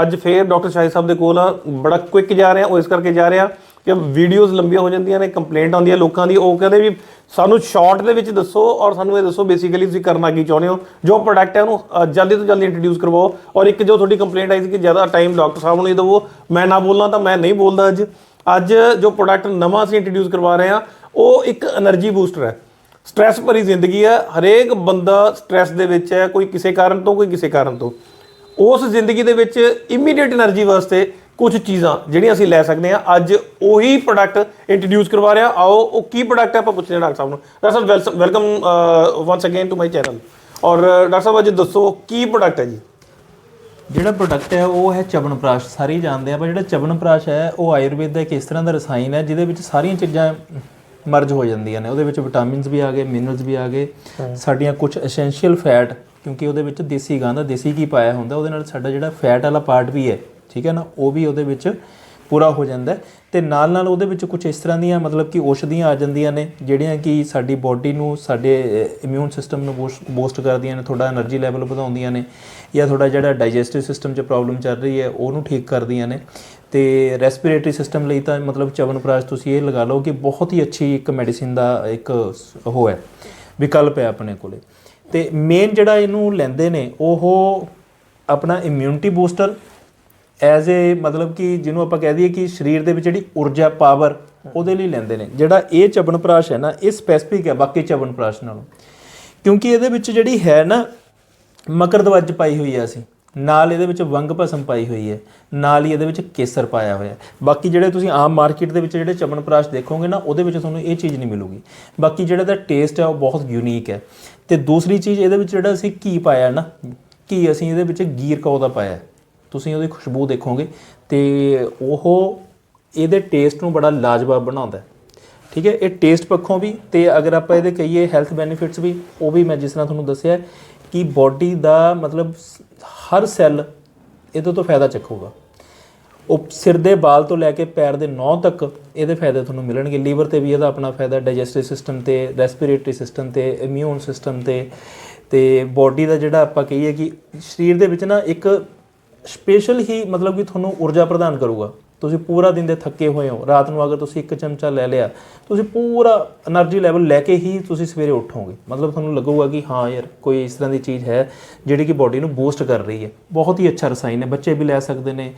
ਅੱਜ ਫੇਰ ਡਾਕਟਰ ਸ਼ਾਹੀ ਸਾਹਿਬ ਦੇ ਕੋਲ ਬੜਾ ਕੁਇਕ ਜਾ ਰਿਹਾ, ਉਹ ਇਸ ਕਰਕੇ ਜਾ ਰਿਹਾ ਕਿ ਵੀਡੀਓਜ਼ ਲੰਬੀਆਂ ਹੋ ਜਾਂਦੀਆਂ ਨੇ ਕੰਪਲੇਂਟ ਆਉਂਦੀ ਹੈ ਲੋਕਾਂ ਦੀ, ਉਹ ਕਹਿੰਦੇ ਵੀ ਸਾਨੂੰ ਸ਼ਾਰਟ ਦੇ ਵਿੱਚ ਦੱਸੋ ਔਰ ਸਾਨੂੰ ਇਹ ਦੱਸੋ ਬੇਸਿਕਲੀ ਤੁਸੀਂ ਕਰਨਾ ਕੀ ਚਾਹੁੰਦੇ ਹੋ। ਜੋ ਪ੍ਰੋਡਕਟ ਹੈ ਉਹਨੂੰ ਜਲਦੀ ਤੋਂ ਜਲਦੀ ਇੰਟਰੋਡਿਊਸ ਕਰਵਾਓ ਔਰ ਇੱਕ ਜੋ ਤੁਹਾਡੀ ਕੰਪਲੇਂਟ ਆਈ ਸੀ ਕਿ ਜ਼ਿਆਦਾ ਟਾਈਮ ਡਾਕਟਰ ਸਾਹਿਬ ਨੂੰ ਇਹ ਦਿਵੋ, ਮੈਂ ਨਾ ਬੋਲਣਾ ਤਾਂ ਮੈਂ ਨਹੀਂ ਬੋਲਦਾ ਅੱਜ। ਅੱਜ ਜੋ ਪ੍ਰੋਡਕਟ ਨਵਾਂ ਅਸੀਂ ਇੰਟਰੋਡਿਊਸ ਕਰਵਾ ਰਹੇ ਹਾਂ, ਉਹ ਇੱਕ એનર્ਜੀ ਬੂਸਟਰ ਹੈ। ਸਟ्रेस ਭਰੀ ਜ਼ਿੰਦਗੀ ਹੈ, ਹਰੇਕ ਬੰਦਾ ਸਟ्रेस ਦੇ ਵਿੱਚ ਹੈ, ਕੋਈ ਕਿਸੇ ਕਾਰਨ ਤੋਂ, ਕੋਈ ਕਿਸੇ ਕਾਰਨ ਤੋਂ। ਉਸ ਜ਼ਿੰਦਗੀ ਦੇ ਵਿੱਚ ਇਮੀਡੀਏਟ એનર્ਜੀ ਵਾਸਤੇ ਕੁਝ ਚੀਜ਼ਾਂ ਜਿਹੜੀਆਂ ਅਸੀਂ ਲੈ ਸਕਦੇ ਹਾਂ। ਅੱਜ ਉਹੀ ਪ੍ਰੋਡਕਟ ਇੰਟਰੋਡਿਊਸ ਕਰਵਾ ਰਿਹਾ। ਆਓ ਉਹ ਕੀ ਪ੍ਰੋਡਕਟ ਹੈ ਆਪਾਂ ਪੁੱਛਦੇ ਹਾਂ ਡਾਕਟਰ ਸਾਹਿਬ ਨੂੰ। Doctor Sahib welcome once again to my channel ਔਰ ਡਾਕਟਰ ਸਾਹਿਬ ਅੱਜ ਦੱਸੋ ਕੀ ਪ੍ਰੋਡਕਟ ਹੈ ਜੀ? ਜਿਹੜਾ ਪ੍ਰੋਡਕਟ ਹੈ ਉਹ ਹੈ ਚਵਨਪ੍ਰਾਸ਼ ਸਾਰੇ ਜਾਣਦੇ ਆ ਪਰ ਜਿਹੜਾ ਚਵਨਪ੍ਰਾਸ਼ ਹੈ ਉਹ ਆਯੁਰਵੇਦ ਦਾ ਇੱਕ ਇਸ ਤਰ੍ਹਾਂ ਦਾ ਰਸਾਇਣ ਹੈ ਜਿਹਦੇ ਵਿੱਚ ਸਾਰੀਆਂ ਚੀਜ਼ਾਂ ਮਰਜ ਹੋ ਜਾਂਦੀਆਂ ਨੇ। ਉਹਦੇ ਵਿੱਚ ਵਿਟਾਮਿਨਸ ਵੀ ਆ ਗਏ ਮਿਨਰਲਸ ਵੀ ਆ ਗਏ। ਸਾਡੀਆਂ ਕੁਝ ਐਸੈਂਸ਼ੀਅਲ ਫੈਟ ਕਿਉਂਕਿ ਉਹਦੇ ਵਿੱਚ ਦੇਸੀ ਗਾਂ ਦਾ ਦੇਸੀ ਘੀ ਪਾਇਆ ਹੁੰਦਾ, ਉਹਦੇ ਨਾਲ ਸਾਡਾ ਜਿਹੜਾ ਫੈਟ ਵਾਲਾ ਪਾਰਟ ਵੀ ਹੈ, ਠੀਕ ਹੈ ਨਾ, ਉਹ ਵੀ ਉਹਦੇ ਵਿੱਚ ਪੂਰਾ ਹੋ ਜਾਂਦਾ ਤੇ ਨਾਲ ਨਾਲ ਉਹਦੇ ਵਿੱਚ ਕੁਝ ਇਸ ਤਰ੍ਹਾਂ ਦੀਆਂ ਮਤਲਬ ਕਿ ਔਸ਼ਧੀਆਂ ਆ ਜਾਂਦੀਆਂ ਨੇ, ਜਿਹੜੀਆਂ ਕਿ ਸਾਡੀ ਬੋਡੀ ਨੂੰ, ਸਾਡੇ ਇਮਿਊਨ ਸਿਸਟਮ ਨੂੰ ਬੂਸਟ ਕਰਦੀਆਂ ਨੇ ਥੋੜਾ એનર્ਜੀ ਲੈਵਲ ਵਧਾਉਂਦੀਆਂ ਨੇ, ਜਾਂ ਥੋੜਾ ਜਿਹੜਾ ਡਾਈਜੈਸਟਿਵ ਸਿਸਟਮ 'ਚ ਪ੍ਰੋਬਲਮ ਚੱਲ ਰਹੀ ਹੈ, ਉਹਨੂੰ ਠੀਕ ਕਰਦੀਆਂ ਨੇ। ਤੇ ਰੈਸਪੀਰੇਟਰੀ ਸਿਸਟਮ ਲਈ ਤਾਂ ਮਤਲਬ ਚਵਨਪ੍ਰਾਸ਼ ਤੁਸੀਂ ਇਹ ਲਗਾ ਲਓ ਕਿ ਬਹੁਤ ਹੀ ਅੱਛੀ ਇੱਕ ਮੈਡੀਸਿਨ ਦਾ ਇੱਕ ਉਹ ਹੈ, ਵਿਕਲਪ ਹੈ ਆਪਣੇ ਕੋਲੇ। ਤੇ ਮੇਨ ਜਿਹੜਾ ਇਹਨੂੰ ਲੈਂਦੇ ਨੇ, ਉਹ ਆਪਣਾ ਇਮਿਊਨਿਟੀ ਬੂਸਟਰ ਐਜ਼ ਏ ਮਤਲਬ ਕਿ ਜਿਹਨੂੰ ਆਪਾਂ ਕਹਿ ਦਈਏ ਕਿ ਸਰੀਰ ਦੇ ਵਿੱਚ ਜਿਹੜੀ ਊਰਜਾ ਪਾਵਰ ਉਹਦੇ ਲਈ ਲੈਂਦੇ ਨੇ। ਜਿਹੜਾ ਇਹ ਚਵਨਪ੍ਰਾਸ਼ ਹੈ ਨਾ, ਇਹ ਸਪੈਸੀਫਿਕ ਹੈ ਬਾਕੀ ਚਵਨਪ੍ਰਾਸ਼ ਨਾਲੋਂ। ਕਿਉਂਕਿ ਇਹਦੇ ਵਿੱਚ ਜਿਹੜੀ ਹੈ ਨਾ ਮਕਰਦਵਜ ਪਾਈ ਹੋਈ ਹੈ ਅਸੀਂ। ਨਾਲ ਇਹਦੇ ਵਿੱਚ ਵੰਗ ਭਸਮ ਪਾਈ ਹੋਈ ਹੈ, ਨਾਲ ਹੀ ਇਹਦੇ ਵਿੱਚ ਕੇਸਰ ਪਾਇਆ ਹੋਇਆ ਬਾਕੀ ਜਿਹੜੇ ਤੁਸੀਂ ਆਮ ਮਾਰਕੀਟ ਦੇ ਵਿੱਚ ਜਿਹੜੇ ਚਵਨਪ੍ਰਾਸ਼ ਦੇਖੋਗੇ ਨਾ, ਉਹਦੇ ਵਿੱਚ ਤੁਹਾਨੂੰ ਇਹ ਚੀਜ਼ ਨਹੀਂ ਮਿਲੂਗੀ। ਬਾਕੀ ਜਿਹੜਾ ਦਾ ਟੇਸਟ ਹੈ, ਉਹ ਬਹੁਤ ਯੂਨੀਕ ਹੈ। ਤੇ ਦੂਸਰੀ ਚੀਜ਼ ਇਹਦੇ ਵਿੱਚ ਜਿਹੜਾ ਅਸੀਂ ਘੀ ਪਾਇਆ ਨਾ, ਘੀ ਅਸੀਂ ਇਹਦੇ ਵਿੱਚ ਗੀਰ ਕੌ ਦਾ ਪਾਇਆ ਤੁਸੀਂ ਉਹਦੀ ਖੁਸ਼ਬੂ ਦੇਖੋਗੇ ਤੇ ਉਹ ਇਹਦੇ ਟੇਸਟ ਨੂੰ ਬੜਾ ਲਾਜਵਾਬ ਬਣਾਉਂਦਾ ਹੈ। ਠੀਕ ਹੈ, ਇਹ ਟੇਸਟ ਪੱਖੋਂ ਵੀ ਤੇ ਅਗਰ ਆਪਾਂ ਇਹਦੇ ਕਹੀਏ ਹੈਲਥ ਬੈਨੀਫਿਟਸ ਵੀ, ਉਹ ਵੀ ਮੈਂ ਜਿਸ ਤਰ੍ਹਾਂ ਤੁਹਾਨੂੰ ਦੱਸਿਆ ਕਿ ਬਾਡੀ ਦਾ ਮਤਲਬ ਹਰ ਸੈੱਲ ਇਹਦੇ ਤੋਂ ਫਾਇਦਾ ਚੱਕੂਗਾ। ਉਹ ਸਿਰ ਦੇ ਬਾਲ ਤੋਂ ਲੈ ਕੇ ਪੈਰ ਦੇ ਨੌ ਤੱਕ ਇਹਦੇ ਫਾਇਦੇ ਤੁਹਾਨੂੰ ਮਿਲਣਗੇ। ਲੀਵਰ ਤੇ ਵੀ ਇਹਦਾ ਆਪਣਾ ਫਾਇਦਾ ਡਾਈਜੈਸਟਿਵ ਸਿਸਟਮ ਤੇ ਰੈਸਪੀਰੇਟਰੀ ਸਿਸਟਮ ਤੇ ਇਮਿਊਨ ਸਿਸਟਮ ਤੇ ਤੇ ਬਾਡੀ ਦਾ ਜਿਹੜਾ ਆਪਾਂ ਕਹੀਏ ਕਿ ਸਰੀਰ ਦੇ ਵਿੱਚ ਨਾ ਇੱਕ ਸਪੈਸ਼ਲ ਹੀ ਮਤਲਬ ਕਿ ਤੁਹਾਨੂੰ ਊਰਜਾ ਪ੍ਰਦਾਨ ਕਰੂਗਾ। ਤੁਸੀਂ ਪੂਰਾ ਦਿਨ ਦੇ ਥੱਕੇ ਹੋਏ ਹੋ, ਰਾਤ ਨੂੰ ਅਗਰ ਤੁਸੀਂ ਇੱਕ ਚਮਚਾ ਲੈ ਲਿਆ, ਤੁਸੀਂ ਪੂਰਾ એનર્ਜੀ ਲੈਵਲ ਲੈ ਕੇ ਹੀ ਤੁਸੀਂ ਸਵੇਰੇ ਉੱਠੋਗੇ। ਮਤਲਬ ਤੁਹਾਨੂੰ ਲੱਗੂਗਾ ਕਿ ਹਾਂ ਯਾਰ, ਕੋਈ ਇਸ ਤਰ੍ਹਾਂ ਦੀ ਚੀਜ਼ ਹੈ ਜਿਹੜੀ ਕਿ ਬੋਡੀ ਨੂੰ ਬੂਸਟ ਕਰ ਰਹੀ ਹੈ। ਬਹੁਤ ਹੀ ਅੱਛਾ ਰਸਾਇਣ ਹੈ, ਬੱਚੇ ਵੀ ਲੈ ਸਕਦੇ ਨੇ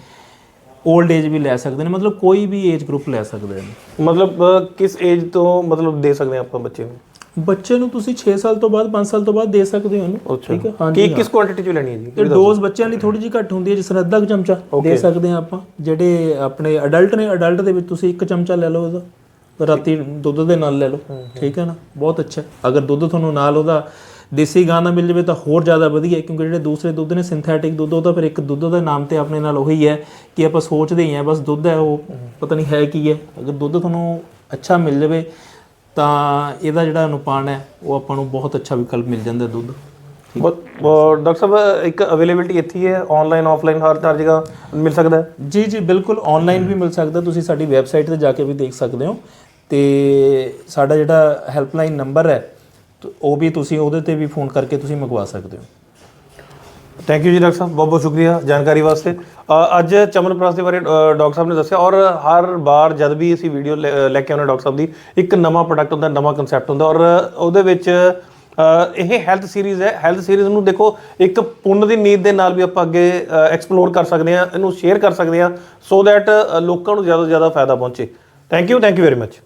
올ਡ ਏਜ ਵੀ ਲੈ ਸਕਦੇ ਨੇ, ਮਤਲਬ ਕੋਈ ਵੀ ਏਜ ਗਰੁੱਪ ਲੈ ਸਕਦੇ ਨੇ। ਮਤਲਬ ਕਿਸ ਏਜ ਤੋਂ ਮਤਲਬ ਦੇ ਸਕਦੇ ਆ ਆਪਾਂ ਬੱਚੇ ਨੂੰ? ਬੱਚੇ ਨੂੰ ਤੁਸੀਂ 6 ਸਾਲ ਤੋਂ ਬਾਅਦ 5 ਸਾਲ ਤੋਂ ਬਾਅਦ ਦੇ ਸਕਦੇ ਹੋ ਇਹਨੂੰ। ਠੀਕ ਹੈ? ਹਾਂਜੀ ਕੀ ਕਿਸ ਕੁਆਂਟੀਟੀ ਚ ਲੈਣੀ ਹੈ ਜੀ? ਤੇ ਡੋਜ਼ ਬੱਚਿਆਂ ਲਈ ਥੋੜੀ ਜਿਹੀ ਘੱਟ ਹੁੰਦੀ ਹੈ ਜਿਸ ਤਰ੍ਹਾਂ ਅੱਧਾ ਚਮਚਾ ਦੇ ਸਕਦੇ ਹਾਂ ਆਪਾਂ। ਜਿਹੜੇ ਆਪਣੇ ਅਡਲਟ ਨੇ ਅਡਲਟ ਦੇ ਵਿੱਚ ਤੁਸੀਂ ਇੱਕ ਚਮਚਾ ਲੈ ਲਓ ਇਹਦਾ। ਰਾਤੀ ਦੁੱਧ ਦੇ ਨਾਲ ਲੈ ਲਓ। ਠੀਕ ਹੈ ਨਾ? ਬਹੁਤ ਅੱਛਾ। ਅਗਰ ਦੁੱਧ ਤੁਹਾਨੂੰ ਨਾਲ ਉਹਦਾ ਦੇਸੀ ਗਾਂ ਦਾ ਮਿਲ ਜਾਵੇ ਤਾਂ ਹੋਰ ਜ਼ਿਆਦਾ ਵਧੀਆ ਕਿਉਂਕਿ ਜਿਹੜੇ ਦੂਸਰੇ ਦੁੱਧ ਨੇ ਸਿੰਥੈਟਿਕ ਦੁੱਧ ਉਹ ਤਾਂ ਫਿਰ ਇੱਕ ਦੁੱਧ ਦੇ ਨਾਮ ਤੇ ਆਪਣੇ ਨਾਲ ਉਹੀ ਹੈ ਕਿ ਆਪਾਂ ਸੋਚਦੇ ਹੀ ਆ ਬਸ ਦੁੱਧ ਹੈ ਉਹ ਪਤਾ ਨਹੀਂ ਹੈ ਕੀ ਹੈ। ਅਗਰ ਦੁੱਧ ਤੁਹਾਨੂੰ ਅੱਛਾ ਮਿਲ ਜਾਵੇ ਤਾਂ ਇਹਦਾ ਜਿਹੜਾ ਅਨੁਪਾਨ ਹੈ ਉਹ ਆਪਾਂ ਨੂੰ ਬਹੁਤ ਅੱਛਾ ਵਿਕਲਪ ਮਿਲ ਜਾਂਦਾ ਦੁੱਧ। ਬਹੁਤ ਡਾਕਟਰ ਸਾਹਿਬ ਇੱਕ ਅਵੇਲੇਬਿਲਟੀ ਇੱਥੇ ਹੀ ਆਨਲਾਈਨ ਆਫਲਾਈਨ ਹਰ ਹਰ ਜਗ੍ਹਾ ਮਿਲ ਸਕਦਾ ਹੈ? ਜੀ ਜੀ ਬਿਲਕੁਲ ਆਨਲਾਈਨ ਵੀ ਮਿਲ ਸਕਦਾ ਤੁਸੀਂ ਸਾਡੀ ਵੈਬਸਾਈਟ ਤੇ ਜਾ ਕੇ ਵੀ ਦੇਖ ਸਕਦੇ ਹੋ। ਤੇ ਸਾਡਾ ਜਿਹੜਾ ਹੈਲਪਲਾਈਨ ਨੰਬਰ ਹੈ ਉਹ ਵੀ ਤੁਸੀਂ ਉਹਦੇ ਤੇ ਵੀ ਫੋਨ ਕਰਕੇ ਤੁਸੀਂ ਮੰਗਵਾ ਸਕਦੇ ਹੋ। ਥੈਂਕ ਯੂ ਜੀ ਡਾਕਟਰ ਸਾਹਿਬ। ਬਹੁਤ ਬਹੁਤ ਸ਼ੁਕਰੀਆ ਜਾਣਕਾਰੀ ਵਾਸਤੇ। ਅ, ਅੱਜ ਚਮਨਪ੍ਰਾਸ ਦੇ ਬਾਰੇ ਅ, ਡਾਕਟਰ ਸਾਹਿਬ ਨੇ ਦੱਸਿਆ ਔਰ ਹਰ ਵਾਰ ਜਦ ਵੀ ਅਸੀਂ ਵੀਡੀਓ ਲੈ ਕੇ ਆਉਂਦੇ ਡਾਕਟਰ ਸਾਹਿਬ ਦੀ ਇੱਕ ਨਵਾਂ ਪ੍ਰੋਡਕਟ ਹੁੰਦਾ ਨਵਾਂ ਕਨਸੈਪਟ ਹੁੰਦਾ ਔਰ ਉਹਦੇ ਵਿੱਚ ਅ, ਇਹ ਹੈਲਥ ਸੀਰੀਜ਼ ਹੈ। ਹੈਲਥ ਸੀਰੀਜ਼ ਨੂੰ ਦੇਖੋ ਇੱਕ ਪੁੰਨ ਦੀ ਨੀਂਦ ਦੇ ਨਾਲ ਵੀ ਆਪਾਂ ਅੱਗੇ ਐਕਸਪਲੋਰ ਕਰ ਸਕਦੇ ਹਾਂ ਇਹਨੂੰ ਸ਼ੇਅਰ ਕਰ ਸਕਦੇ ਹਾਂ ਸੋ ਦੈਟ ਲੋਕਾਂ ਨੂੰ ਜ਼ਿਆਦਾ ਤੋਂ ਜ਼ਿਆਦਾ ਫਾਇਦਾ ਪਹੁੰਚੇ। Thank you thank you very much